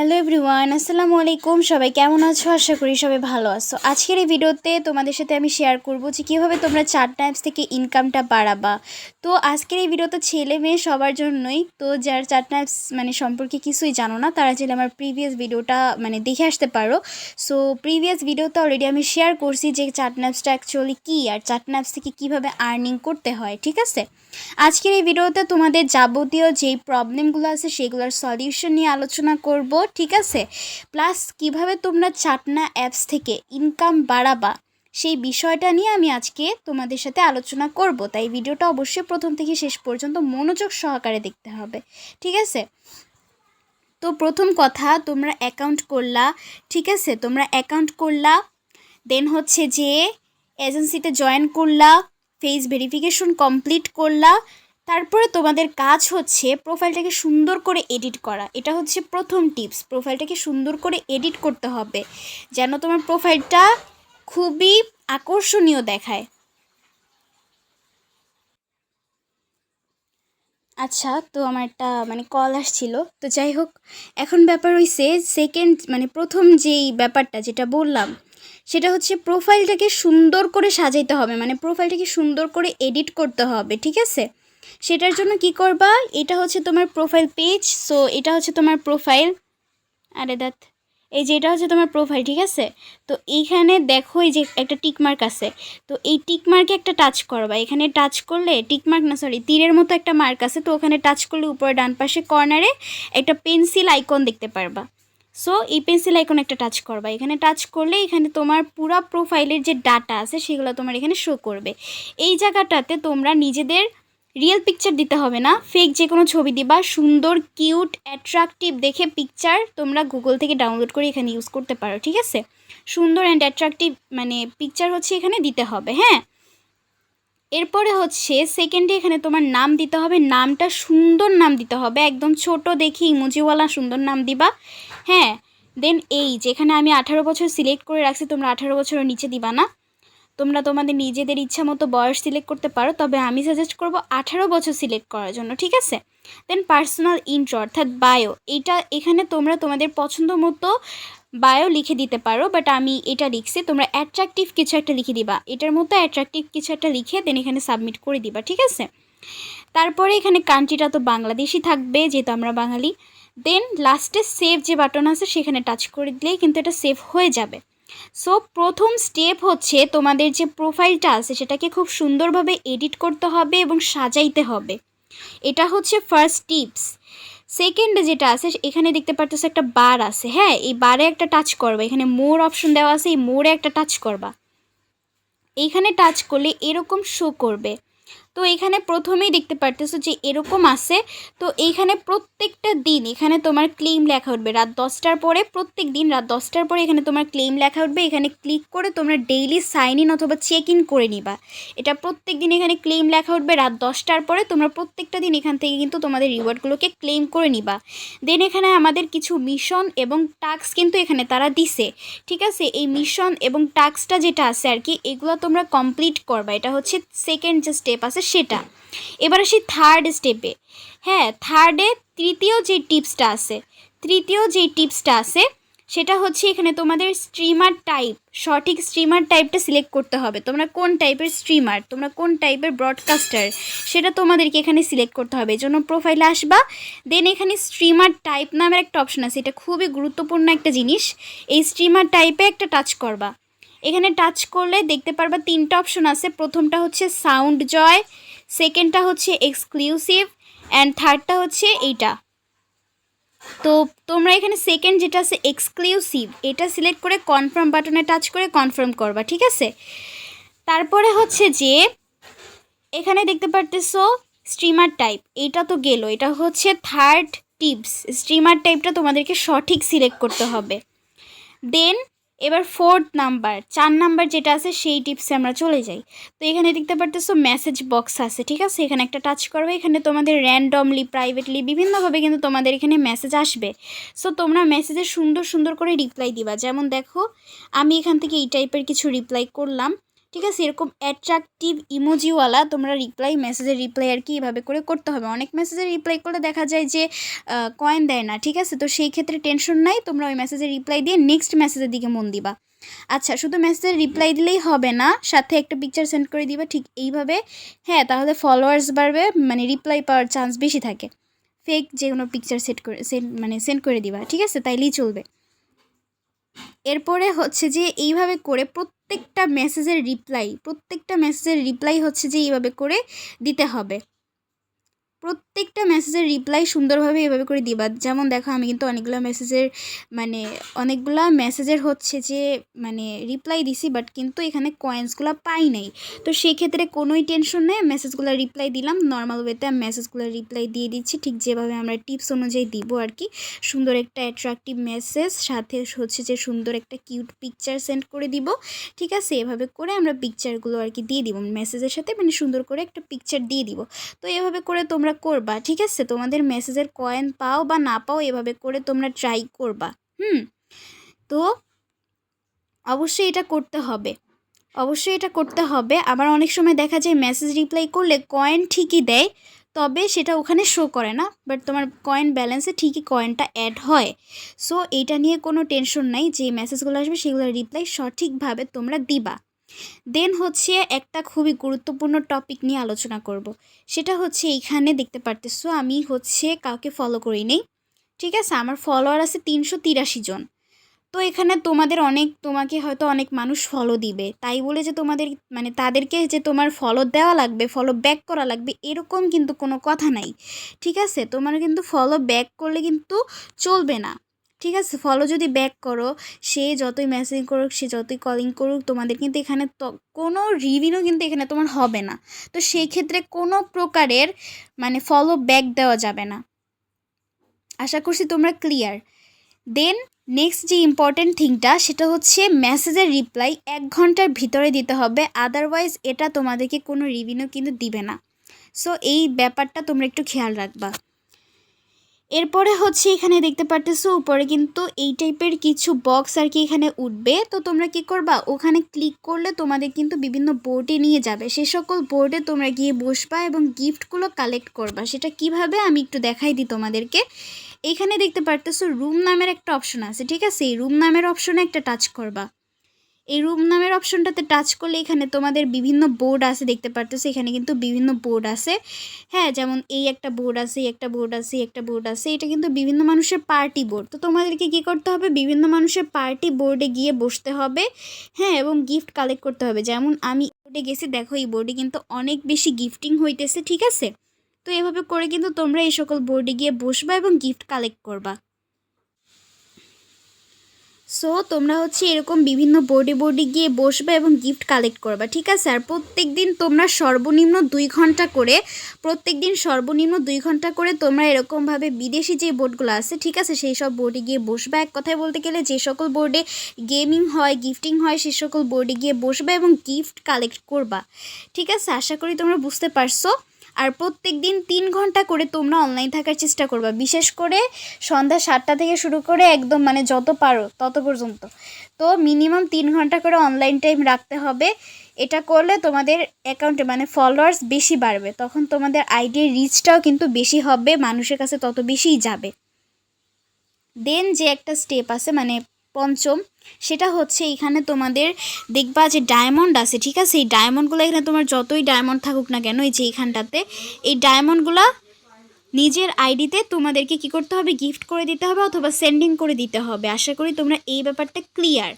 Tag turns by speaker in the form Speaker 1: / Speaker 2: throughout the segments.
Speaker 1: Hello everyone আসসালামু আলাইকুম। সবাই কেমন আছো? আশা করি সবাই ভালো আছো। আজকের এই ভিডিওতে তোমাদের সাথে আমি শেয়ার করব যে কীভাবে তোমরা চার টাইমস থেকে ইনকামটা বাড়াবা। তো আজকের এই ভিডিওতে ছেলে মেয়ে সবার জন্যই, তো যার চার টাইমস মানে সম্পর্কে কিছুই জানো না, তারা চাইলে আমার প্রিভিয়াস ভিডিওটা মানে দেখে আসতে পারো। সো প্রিভিয়াস ভিডিওতে অলরেডি আমি শেয়ার করছি যে চার টাইমসটা অ্যাকচুয়ালি কী আর চার টাইমস থেকে কীভাবে আর্নিং করতে হয়, ঠিক আছে? আজকের এই ভিডিওতে তোমাদের যাবতীয় যেই প্রবলেমগুলো আছে, সেগুলোর সলিউশন নিয়ে আলোচনা করব। ঠিক আছে? প্লাস কীভাবে তোমরা চাটনা অ্যাপস থেকে ইনকাম বাড়াবা, সেই বিষয়টা নিয়ে আমি আজকে তোমাদের সাথে আলোচনা করব। তাই ভিডিওটা অবশ্যই প্রথম থেকে শেষ পর্যন্ত মনোযোগ সহকারে দেখতে হবে। ঠিক আছে? তো প্রথম কথা, তোমরা অ্যাকাউন্ট করলা, ঠিক আছে? তোমরা অ্যাকাউন্ট করলা দেন হচ্ছে যে এজেন্সিতে জয়েন করলা ফেস ভেরিফিকেশন কমপ্লিট করলা তারপরে তোমাদের কাজ হচ্ছে প্রোফাইলটাকে সুন্দর করে এডিট করা। এটা হচ্ছে প্রথম টিপস প্রোফাইলটাকে সুন্দর করে এডিট করতে হবে, যেন তোমার প্রোফাইলটা খুবই আকর্ষণীয় দেখায়। আচ্ছা তো আমার একটা মানে কল আসছিল। তো যাই হোক, এখন ব্যাপার হইছে সেকেন্ড মানে প্রথম যেই ব্যাপারটা যেটা বললাম, সেটা হচ্ছে প্রোফাইলটাকে সুন্দর করে সাজাইতে হবে। মানে প্রোফাইলটাকে সুন্দর করে এডিট করতে হবে, ঠিক আছে? সেটার জন্য কি করবা? এটা হচ্ছে তোমার প্রোফাইল পেজ সো এটা হচ্ছে তোমার প্রোফাইল আরে দাঁত এই যে এটা হচ্ছে তোমার প্রোফাইল ঠিক আছে? তো এইখানে দেখো এই যে একটা টিকমার্ক আছে। তো এই টিকমার্কে একটা টাচ করবা। এখানে টাচ করলে টিকমার্ক না সরি তীরের মতো একটা মার্ক আছে। তো ওখানে টাচ করলে উপরে ডান পাশে কর্নারে একটা পেন্সিল আইকন দেখতে পারবা। সো এই পেন্সিল আইকন একটা টাচ করবা। এখানে টাচ করলে এখানে তোমার পুরা প্রোফাইলের যে ডাটা আছে, সেগুলো তোমার এখানে শো করবে। এই জায়গাটাতে তোমরা নিজেদের রিয়েল পিকচার দিতে হবে না। ফেক যে কোনো ছবি দিবা, সুন্দর কিউট অ্যাট্রাকটিভ দেখে পিকচার তোমরা গুগল থেকে ডাউনলোড করে এখানে ইউজ করতে পারো, ঠিক আছে? সুন্দর অ্যান্ড অ্যাট্রাকটিভ মানে পিকচার হচ্ছে এখানে দিতে হবে হ্যাঁ? এরপরে হচ্ছে সেকেন্ডে এখানে তোমার নাম দিতে হবে, নামটা সুন্দর নাম দিতে হবে, একদম ছোট দেখি ইমোজিওয়ালা সুন্দর নাম দিবা হ্যাঁ? দেন এই যেখানে আমি আঠারো বছর সিলেক্ট করে রাখছি, তোমরা আঠারো বছরের নিচে দিবা না। তোমরা তোমাদের নিজেদের ইচ্ছা মতো বয়স সিলেক্ট করতে পারো, তবে আমি সাজেস্ট করব আঠারো বছর সিলেক্ট করার জন্য, ঠিক আছে? দেন পার্সোনাল ইন্ট্রো অর্থাৎ বায়ো এটা এখানে তোমরা তোমাদের পছন্দ মতো বায়ো লিখে দিতে পারো বাট আমি এটা লিখছি, তোমরা অ্যাট্রাকটিভ কিছু একটা লিখে দিবা, এটার মতো অ্যাট্রাকটিভ কিছু একটা লিখে দেন এখানে সাবমিট করে দিবা, ঠিক আছে? তারপরে এখানে কান্ট্রিটা তো বাংলাদেশি থাকবে, যেহেতু আমরা বাঙালি দেন লাস্টে সেভ যে বাটন আছে সেখানে টাচ করে দিলেই কিন্তু এটা সেভ হয়ে যাবে। সো প্রথম স্টেপ হচ্ছে তোমাদের যে প্রোফাইলটা আছে, সেটাকে খুব সুন্দরভাবে এডিট করতে হবে এবং সাজাইতে হবে। এটা হচ্ছে ফার্স্ট টিপস সেকেন্ডে যেটা আছে, এখানে দেখতে পারতেছো একটা বার আছে হ্যাঁ? এই বারে একটা টাচ করবা। এখানে মোর অপশন দেওয়া আছে, এই মোড়ে একটা টাচ করবা। এইখানে টাচ করলে এরকম শো করবে। তো এখানে প্রথমেই দেখতে পারতেছো যে এরকম আছে। তো এইখানে প্রত্যেকটা দিন এখানে তোমার ক্লেম লেখা উঠবে। রাত দশটার পরে প্রত্যেক দিন রাত দশটার পরে এখানে তোমার ক্লেম লেখা উঠবে। এখানে ক্লিক করে তোমরা ডেইলি সাইন ইন অথবা চেক ইন করে নিবা। এটা প্রত্যেক দিন এখানে ক্লেম লেখা উঠবে। রাত দশটার পরে তোমরা প্রত্যেকটা দিন এখান থেকে কিন্তু তোমাদের রিওয়ার্ডগুলোকে ক্লেম করে নিবা। দেন এখানে আমাদের কিছু মিশন এবং টাস্ক কিন্তু এখানে তারা দিছে। ঠিক আছে? এই মিশন এবং টাস্কটা যেটা আছে আর কি, এগুলো তোমরা কমপ্লিট করবা। এটা হচ্ছে সেকেন্ড যে স্টেপ আছে সেটা। এবার আসি থার্ড স্টেপে হ্যাঁ থার্ডে তৃতীয় যে টিপসটা আছে, তৃতীয় যে টিপসটা আছে, সেটা হচ্ছে এখানে তোমাদের স্ট্রিমার টাইপ সঠিক স্ট্রিমার টাইপটা সিলেক্ট করতে হবে। তোমরা কোন টাইপের স্ট্রিমার তোমরা কোন টাইপের ব্রডকাস্টার সেটা তোমাদেরকে এখানে সিলেক্ট করতে হবে। জন্য প্রোফাইলে আসবা দেন এখানে স্ট্রিমার টাইপ নামের একটা অপশন আছে। এটা খুবই গুরুত্বপূর্ণ একটা জিনিস। এই স্ট্রিমার টাইপে একটা টাচ করবা। এখানে টাচ করলে দেখতে পারবা তিনটা অপশন আছে। প্রথমটা হচ্ছে সাউন্ড জয় সেকেন্ডটা হচ্ছে এক্সক্লুসিভ অ্যান্ড থার্ডটা হচ্ছে এইটা। তো তোমরা এখানে সেকেন্ড যেটা আছে এক্সক্লুসিভ এটা সিলেক্ট করে কনফার্ম বাটনে টাচ করে কনফার্ম করবা, ঠিক আছে? তারপরে হচ্ছে যে, এখানে দেখতে পারতেছো স্ট্রিমার টাইপ এটা তো গেল। এটা হচ্ছে থার্ড টিপস স্ট্রিমার টাইপটা তোমাদেরকে সঠিক সিলেক্ট করতে হবে। দেন এবার ফোর্থ নাম্বার চার নাম্বার যেটা আছে সেই টিপসে আমরা চলে যাই। তো এখানে দেখতে পারতেছো মেসেজ বক্স আছে, ঠিক আছে? এখানে একটা টাচ করবে, এখানে তোমাদের র্যান্ডমলি প্রাইভেটলি বিভিন্নভাবে কিন্তু তোমাদের এখানে মেসেজ আসবে। সো তোমরা মেসেজে সুন্দর সুন্দর করে রিপ্লাই দিবা। যেমন দেখো, আমি এখান থেকে এই টাইপের কিছু রিপ্লাই করলাম। ঠিক আছে, এরকম অ্যাট্রাকটিভ ইমোজিওয়ালা তোমরা রিপ্লাই মেসেজের রিপ্লাই আর কি এভাবে করে করতে হবে। অনেক মেসেজের রিপ্লাই করলে দেখা যায় যে কয়েন দেয় না, ঠিক আছে? তো সেই ক্ষেত্রে টেনশন নাই, তোমরা ওই মেসেজের রিপ্লাই দিয়ে নেক্সট মেসেজের দিকে মন দিবা। আচ্ছা শুধু মেসেজের রিপ্লাই দিলেই হবে না, সাথে একটা পিকচার সেন্ড করে দিবা, ঠিক এইভাবে। হ্যাঁ তাহলে ফলোয়ার্স বাড়বে মানে রিপ্লাই পাওয়ার চান্স বেশি থাকে। ফেক যে কোনো পিকচার সেট করে সেন্ড মানে সেন্ড করে দিবা, ঠিক আছে? তাইলেই চলবে। এরপরে হচ্ছে যে, এইভাবে করে প্রত্যেকটা মেসেজের রিপ্লাই প্রত্যেকটা মেসেজের রিপ্লাই হচ্ছে যে এইভাবে করে দিতে হবে। প্রত্যেকটা মেসেজের রিপ্লাই সুন্দরভাবে এভাবে করে দিবা। যেমন দেখো, আমি কিন্তু অনেকগুলো মেসেজের মানে অনেকগুলা মেসেজের হচ্ছে যে মানে রিপ্লাই দিছি বাট কিন্তু এখানে কয়েন্সগুলো পাই নাই। তো সেক্ষেত্রে কোনোই টেনশন নেই মেসেজগুলো রিপ্লাই দিলাম। নর্মাল ওয়েতে আমি মেসেজগুলো রিপ্লাই দিয়ে দিচ্ছি। ঠিক যেভাবে আমরা টিপস অনুযায়ী দিব আর কি। সুন্দর একটা অ্যাট্রাকটিভ মেসেজ সাথে হচ্ছে যে সুন্দর একটা কিউট পিকচার সেন্ড করে দিব। ঠিক আছে? এভাবে করে আমরা পিকচারগুলো আর কি দিয়ে দিব। মেসেজের সাথে মানে সুন্দর করে একটা পিকচার দিয়ে দিব। তো এভাবে করে তোমরা করবা। ঠিক আছে? তোমাদের মেসেজের কয়েন পাও বা না পাও এভাবে করে তোমরা ট্রাই করবা, হুম? তো অবশ্যই এটা করতে হবে। অবশ্যই এটা করতে হবে। আবার অনেক সময় দেখা যায় মেসেজ রিপ্লাই করলে কয়েন ঠিকই দেয়, তবে সেটা ওখানে শো করে না বাট তোমার কয়েন ব্যালেন্সে ঠিকই কয়েনটা অ্যাড হয়। সো এইটা নিয়ে কোনো টেনশন নাই, যে মেসেজগুলো আসবে সেগুলোর রিপ্লাই সঠিকভাবে তোমরা দিবা। দেন হচ্ছে একটা খুবই গুরুত্বপূর্ণ টপিক নিয়ে আলোচনা করব। সেটা হচ্ছে এইখানে দেখতে পারতেছো আমি হচ্ছে কাউকে ফলো করি নেই। ঠিক আছে? আমার ফলোয়ার আছে তিনশো তিরাশি জন। তো এখানে তোমাদের অনেক, তোমাকে হয়তো অনেক মানুষ ফলো দিবে। তাই বলে যে তোমাদের মানে তাদেরকে যে তোমার ফলো দেওয়া লাগবে ফলো ব্যাক করা লাগবে, এরকম কিন্তু কোনো কথা নাই। ঠিক আছে? তোমার কিন্তু ফলো ব্যাক করলে কিন্তু চলবে না। ঠিক আছে ফলো যদি ব্যাক করো, সে যতই মেসেজ করুক, সে যতই কলিং করুক, তোমাদের কিন্তু এখানে কোনো রিভিউও কিন্তু এখানে তোমার হবে না। তো সেই ক্ষেত্রে কোনো প্রকারের মানে ফলো ব্যাক দেওয়া যাবে না। আশা করছি তোমরা ক্লিয়ার দেন নেক্সট যে ইম্পর্টেন্ট থিংটা সেটা হচ্ছে মেসেজের রিপ্লাই এক ঘণ্টার ভিতরে দিতে হবে আদারওয়াইজ এটা তোমাদেরকে কোনো রিভিউ কিন্তু দিবে না। সো এই ব্যাপারটা তোমরা একটু খেয়াল রাখবা। এরপরে হচ্ছে এখানে দেখতে পারতেছো উপরে কিন্তু এই টাইপের কিছু বক্স আর কি এখানে উঠবে। তো তোমরা কি করবা? ওখানে ক্লিক করলে তোমাদের কিন্তু বিভিন্ন বোর্ডে নিয়ে যাবে। সে সকল বোর্ডে তোমরা গিয়ে বসবা এবং গিফটগুলো কালেক্ট করবা। সেটা কীভাবে? আমি একটু দেখাই দিই তোমাদেরকে। এখানে দেখতে পারতেছো রুম নামের একটা অপশন আছে, ঠিক আছে? এই রুম নামের অপশনে একটা টাচ করবা। এই রুম নামের অপশনটাতে টাচ করলে এখানে তোমাদের বিভিন্ন বোর্ড আছে, দেখতে পারতেছো? এখানে কিন্তু বিভিন্ন বোর্ড আছে। হ্যাঁ যেমন এই একটা বোর্ড আছে, এই একটা বোর্ড আছে, এই একটা বোর্ড আছে। এটা কিন্তু বিভিন্ন মানুষের পার্টি বোর্ড তো তোমাদেরকে কী করতে হবে? বিভিন্ন মানুষের পার্টি বোর্ডে গিয়ে বসতে হবে। হ্যাঁ এবং গিফট কালেক্ট করতে হবে। যেমন আমি বোর্ডে গেছি, দেখো এই বোর্ডে কিন্তু অনেক বেশি গিফটিং হইতেছে, ঠিক আছে? তো এভাবে করে কিন্তু তোমরা এই সকল বোর্ডে গিয়ে বসবা এবং গিফট কালেক্ট করবা। সো তোমরা হচ্ছে এরকম বিভিন্ন বোর্ডে বোর্ডে গিয়ে বসবে এবং গিফট কালেক্ট করবা, ঠিক আছে? আর প্রত্যেক দিন তোমরা সর্বনিম্ন দুই ঘণ্টা করে প্রত্যেক দিন সর্বনিম্ন দুই ঘণ্টা করে তোমরা এরকমভাবে বিদেশি যে বোর্ডগুলো আছে, ঠিক আছে? সেই সব বোর্ডে গিয়ে বসবে। এক কথায় বলতে গেলে যে সকল বোর্ডে গেমিং হয় গিফটিং হয়, সে সকল বোর্ডে গিয়ে বসবে এবং গিফট কালেক্ট করবা, ঠিক আছে? আশা করি তোমরা বুঝতে পারছ। আর প্রত্যেক দিন তিন ঘণ্টা করে তোমরা অনলাইন থাকার চেষ্টা করবা। বিশেষ করে সন্ধ্যা সাতটা থেকে শুরু করে একদম মানে যত পারো তত পর্যন্ত। তো মিনিমাম তিন ঘণ্টা করে অনলাইন টাইম রাখতে হবে। এটা করলে তোমাদের অ্যাকাউন্টে মানে ফলোয়ার্স বেশি বাড়বে। তখন তোমাদের আইডির রিচটাও কিন্তু বেশি হবে, মানুষের কাছে তত বেশিই যাবে। দেন যে একটা স্টেপ আছে মানে পঞ্চম, সেটা হচ্ছে এখানে তোমাদের দেখবা যে ডায়মন্ড আছে, ঠিক আছে? এই ডায়মন্ডগুলো এখানে তোমার যতই ডায়মন্ড থাকুক না কেন, এই যে এইখানটাতে এই ডায়মন্ডগুলো নিজের আইডিতে তোমাদেরকে কি করতে হবে? গিফট করে দিতে হবে অথবা সেন্ডিং করে দিতে হবে। আশা করি তোমরা এই ব্যাপারটা ক্লিয়ার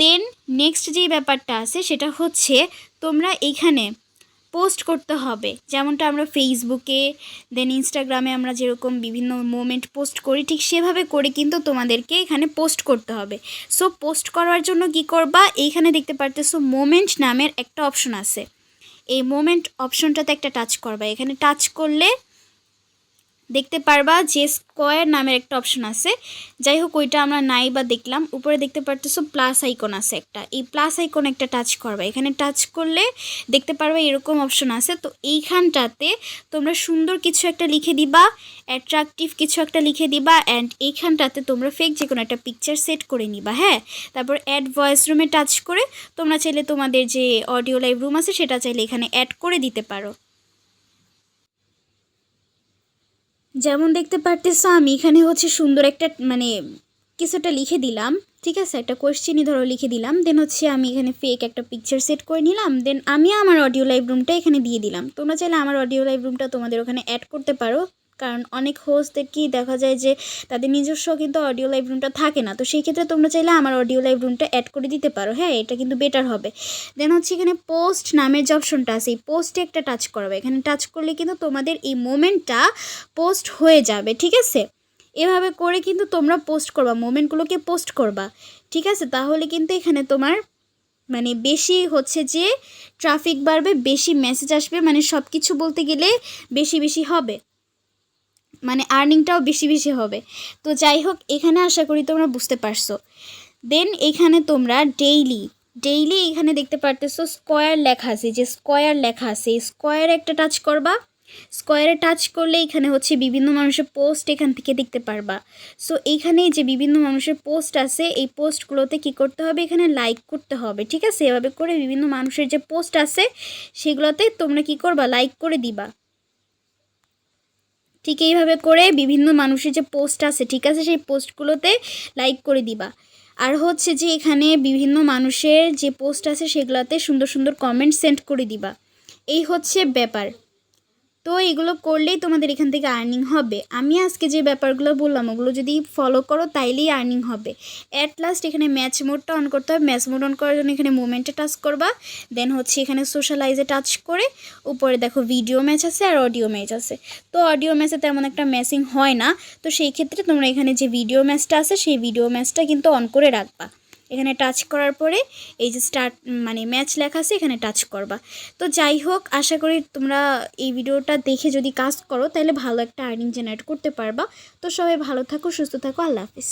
Speaker 1: দেন নেক্সট যেই ব্যাপারটা আছে, সেটা হচ্ছে তোমরা এইখানে পোস্ট করতে হবে। যেমনটা আমরা ফেসবুকে দেন ইনস্টাগ্রামে আমরা যেরকম বিভিন্ন মোমেন্ট পোস্ট করি, ঠিক সেভাবে করে কিন্তু তোমাদেরকে এখানে পোস্ট করতে হবে। সো পোস্ট করার জন্য কি করবা? এইখানে দেখতে পারতেছো মোমেন্ট নামের একটা অপশন আছে। এই মোমেন্ট অপশনটাতে একটা টাচ করবা। এখানে টাচ করলে দেখতে পারবা যে স্কোয়ার নামের একটা অপশন আছে। যাই হোক ওইটা আমরা নাই বা দেখলাম। উপরে দেখতে পারতেছো প্লাস আইকন আছে একটা। এই প্লাস আইকন একটা টাচ করবা। এখানে টাচ করলে দেখতে পারবা এরকম অপশন আছে। তো এইখানটাতে তোমরা সুন্দর কিছু একটা লিখে দিবা অ্যাট্রাকটিভ কিছু একটা লিখে দিবা অ্যান্ড এইখানটাতে তোমরা ফেক যে কোনো একটা পিকচার সেট করে নিবা হ্যাঁ? তারপর অ্যাড ভয়েস রুমে টাচ করে তোমরা চাইলে তোমাদের যে অডিও লাইভ রুম আছে, সেটা চাইলে এখানে অ্যাড করে দিতে পারো। যেমন দেখতে পারতেছো, আমি এখানে হচ্ছে সুন্দর একটা মানে কিছুটা লিখে দিলাম, ঠিক আছে? একটা কোয়েশ্চেনই ধরো লিখে দিলাম দেন হচ্ছে আমি এখানে ফেক একটা পিকচার সেট করে নিলাম দেন আমি আমার অডিও লাইভ রুমটা এখানে দিয়ে দিলাম। তোমরা চাইলে আমার অডিও লাইভ রুমটা তোমাদের ওখানে অ্যাড করতে পারো। কারণ অনেক হোস্টদের কি দেখা যায় যে তাদের নিজস্ব কিন্তু অডিও লাইভ রুমটা থাকে না। তো সেই ক্ষেত্রে তোমরা চাইলে আমার অডিও লাইভ রুমটা অ্যাড করে দিতে পারো। হ্যাঁ এটা কিন্তু বেটার হবে। দেন হচ্ছে এখানে পোস্ট নামের যে অপশনটা আছে, এই পোস্টে একটা টাচ করবে। এখানে টাচ করলে কিন্তু তোমাদের এই মোমেন্টটা পোস্ট হয়ে যাবে, ঠিক আছে? এভাবে করে কিন্তু তোমরা পোস্ট করবা মোমেন্টগুলোকে পোস্ট করবা, ঠিক আছে? তাহলে কিন্তু এখানে তোমার মানে বেশি হচ্ছে যে ট্রাফিক বাড়বে, বেশি মেসেজ আসবে মানে সব কিছু বলতে গেলে বেশি বেশি হবে। মানে আর্নিংটাও বেশি বেশি হবে। তো যাই হোক, এখানে আশা করি তোমরা বুঝতে পারছ। দেন এখানে তোমরা ডেইলি ডেইলি এখানে দেখতে পারতেছো স্কোয়ার লেখা আছে। যে স্কোয়ার লেখা আছে স্কোয়ার একটা টাচ করবা। স্কোয়ারে টাচ করলে এখানে হচ্ছে বিভিন্ন মানুষের পোস্ট এখান থেকে দেখতে পারবা। সো এইখানে যে বিভিন্ন মানুষের পোস্ট আছে, এই পোস্টগুলোতে কি করতে হবে? এখানে লাইক করতে হবে, ঠিক আছে? এভাবে করে বিভিন্ন মানুষের যে পোস্ট আছে, সেগুলোতে তোমরা কি করবা? লাইক করে দিবা। ঠিক এইভাবে করে বিভিন্ন মানুষের যে পোস্ট আছে, ঠিক আছে, সেই পোস্টগুলোতে লাইক করে দিবা। আর হচ্ছে যে এখানে বিভিন্ন মানুষের যে পোস্ট আছে, সেগুলোতে সুন্দর সুন্দর কমেন্ট সেন্ড করে দিবা। এই হচ্ছে ব্যাপার। তো এগুলো করলেই তোমাদের এখান থেকে আর্নিং হবে। আমি আজকে যে ব্যাপারগুলো বললাম, ওগুলো যদি ফলো করো, তাইলেই আর্নিং হবে। অ্যাট লাস্ট এখানে ম্যাচ মোডটা অন করতে হবে। ম্যাচ মোড অন করার জন্য এখানে মোমেন্টে টাচ করবা। দেন হচ্ছে এখানে সোশ্যালাইজে টাচ করে, উপরে দেখো ভিডিও ম্যাচ আছে আর অডিও ম্যাচ আছে। তো অডিও ম্যাচে তেমন একটা ম্যাচিং হয় না। তো সেই ক্ষেত্রে তোমরা এখানে যে ভিডিও ম্যাচটা আছে, সেই ভিডিও ম্যাচটা কিন্তু অন করে রাখবা। এখানে টাচ করার পরে এই যে স্টার্ট মানে ম্যাচ লেখা আছে, এখানে টাচ করবা। তো যাই হোক, আশা করি তোমরা এই ভিডিওটা দেখে যদি কাজ করো, তাহলে ভালো একটা আর্নিং জেনারেট করতে পারবা। তো সবাই ভালো থাকো, সুস্থ থাকো, আল্লাহ হাফিজ।